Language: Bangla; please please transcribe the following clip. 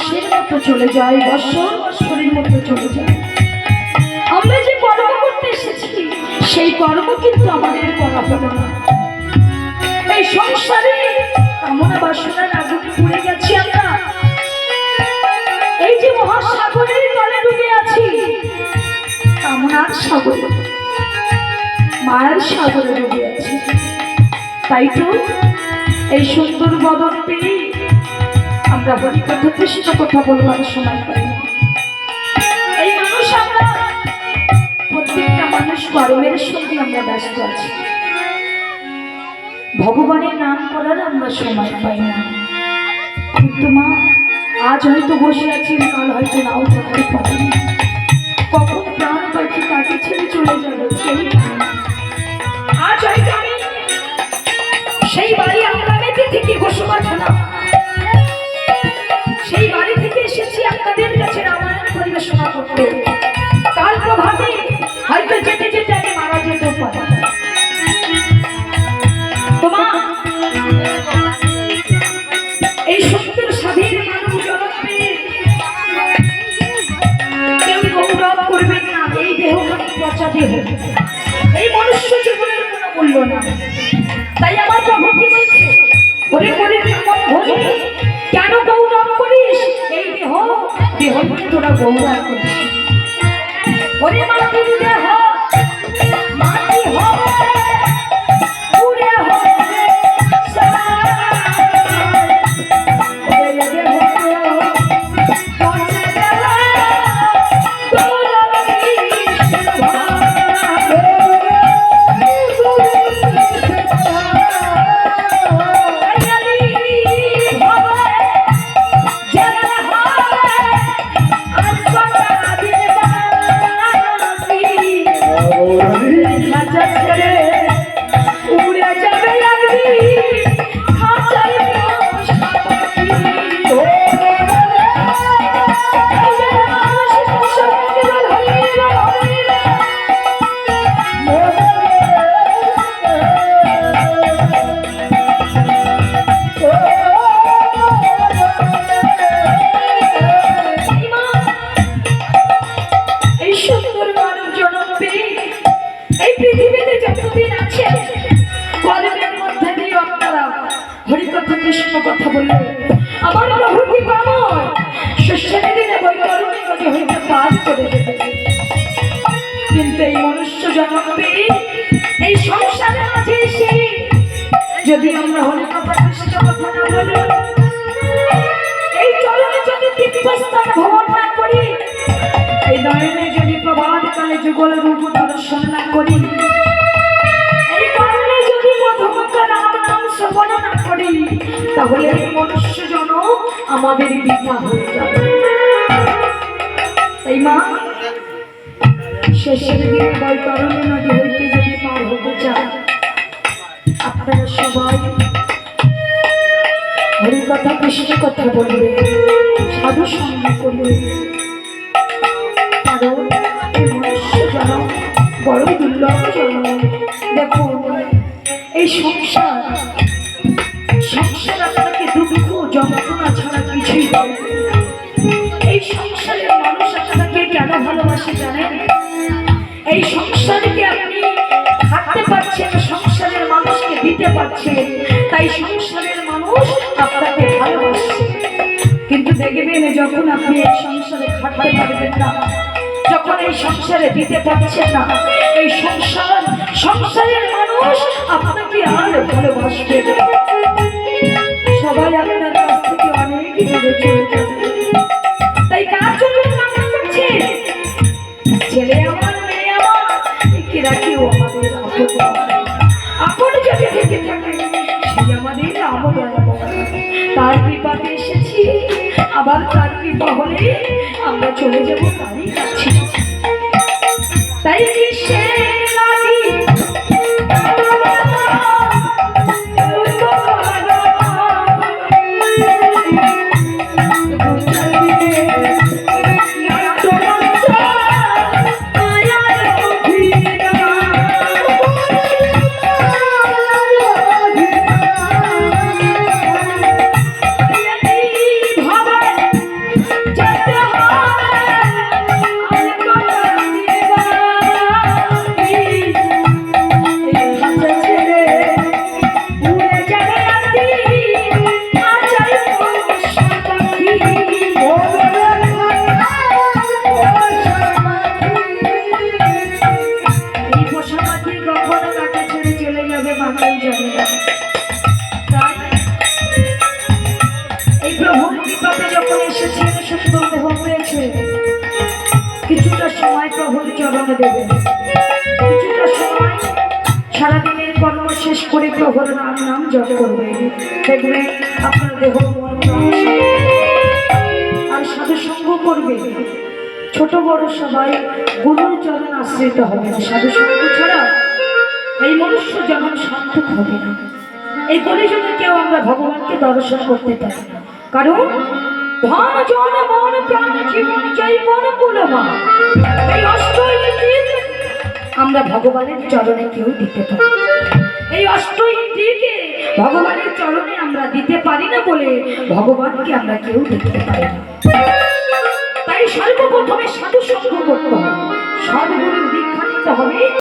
মাস মাসের মতো চলে যায় বছর বছরের মতো চলে যায়। আমরা যে কর্ম করতে এসেছি, সেই কর্ম কিন্তু আমাদের করা হলো না। এই সংসারে কামনা বাসনার আগুনে পুড়ে গেছি আমরা। এই যে মহাসাগরের তলে ডুবে আছি, কামনার সাগরে, মায়ার সাগরে ডুবে আছি। তাই তো এই সুন্দর বদন পেয়ে আমরা বলি, কথা কৃষ্ণ কথা বলবার সময় পাই এই মানুষ আমরা, প্রত্যেকটা মানুষ কর্মের সঙ্গে আমরা ব্যস্ত আছি। ভগবানের নাম করার আমরা সময় পাই না। কিন্তু মা, আজ হয়তো বসে আছি, কাল হয়তো নাও থাকতে পারি। কখন প্রাণ পাখি তাকে ছেড়ে চলে যাবে। আজ হয়তো আমি এই মনুষ্য তাই আমার প্রভু কি কেন গৌরব করিস? এই দেহ দেহ নিয়ে তোরা গৌরব করিস। ওরে কৃষ্ণ কথা বললে, আমার প্রভু কি পামর শেষের দিনে হইতে পার করে দেবে। কিন্তু এই মনুষ্য জনম এই সংসারের মাঝে এসে যদি আমরা হরিকথা কৃষ্ণ কথা না বলি, এই যদি তীর্থস্থান ভ্রমণ না করি, এই নয়নে যদি প্রভাত কালে যুগল রূপ দর্শন না করি তাহলে এই মনুষ্য জন আমাদের বিঘা হয়ে যাবে। এই মা, শেষের দিনে বৈতরণী নদী হইতে যদি পার হতে চায় আপনারা সবাই হরি কথা, কৃষ্ণ কথা বলবে, সাধু সঙ্গ করবে। বড় দুর্লভ দেখুন, এই সংসার সংসার আপনাকে দুঃখ যন্ত্রণা ছাড়া কিছুই এই সংসারের মানুষ আপনাকে কেন ভালোবাসে জানেন? এই সংসারকে আপনি থাকতে পারছেন, সংসারের মানুষকে দিতে পারছেন। তাই সংসারের মানুষ আপনাকে ভালোবাসছে। কিন্তু দেখবেন যখন আপনি এই সংসারে খাটতে পারবেন না, যখন এই সংসারে দিতে পারছেন না, এই সংসার, সংসারের মানুষ আপনাকে আর ভালোবাসবে কৃপাতে এসেছি আবার তার কৃপা আমরা চলে যাব তাই কৃপাতে যখন এসেছেন সুন্দর দেহ হয়েছে। কিছুটা সময় প্রভুর চরণে দেবে। কিছুটা সময় সারাদিনের কর্ম শেষ করে প্রভুর নাম নাম জপ করবে। দেখবেন আপনার দেহ মন আর সঙ্গ করবে। ছোট বড় সবাই গুরুর চরণ আশ্রিত হবে সাধু সঙ্গ ছাড়া এই মনুষ্য যেমন সার্থক হবে না। এই কলিযুগে কেউ আমরা ভগবানকে দর্শন করতে পারি না। কারণ ধন, জন, মন, প্রাণ, জীবন জয় মন কুলমা। এই আমরা ভগবানের চরণে কেউ দিতে পারি। এই অষ্ট ইন্দ্রিয়কে ভগবানের চরণে আমরা দিতে পারি না বলে ভগবানকে আমরা কেউ দেখতে পারি না। তাই সর্বপ্রথমে সাধু সঙ্গ করতে হবে। সদ্গুরুর দীক্ষা নিতে হবে।